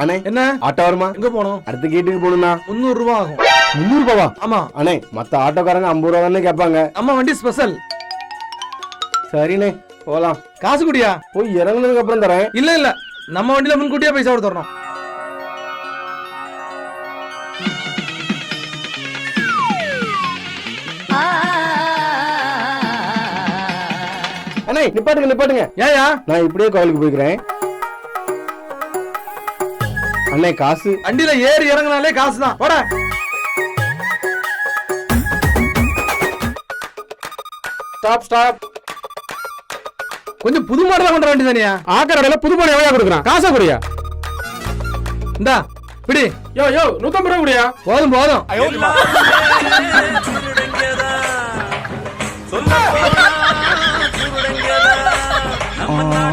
அண்ணே என்ன? ஆட்டோ வருமா? எங்க போகணும் அடுத்த கேட்டுக்கு போகணும்ண்ணா. முந்நூறு ரூபா ஆகும். முந்நூறு ரூபாவா ஆமா. அண்ணே மத்த ஆட்டோக்காரங்க ஐம்பது ரூபா தானே கேட்பாங்க. நம்ம வண்டி ஸ்பெஷல் சரிண்ணே போலாம் காசு குடியா? போய் இறங்குனதுக்கு அப்புறம் தரேன். இல்ல இல்ல. நம்ம வண்டியில முன்கூட்டியே பைசா கொடுத்துறோம் அண்ணே நிப்பாட்டுங்க நிப்பாட்டுங்க. ஏயா நான் இப்படியே கோயிலுக்கு போய்க்கிறேன். அண்ணே காசு. வண்டியில ஏறி இறங்குனாலே காசு தான் போட ஸ்டாப் ஸ்டாப் கொஞ்சம் புது மாடலா கொண்ட வண்டி தானியா ஆக்கறடல புது பணம் எவ்வளவு கொடுக்குறான்? காசை குடியா? இந்தா பிடி யோ யோ நூத்தம்பது ரூபா குடியா? போதும் போதும். எல்லாரும்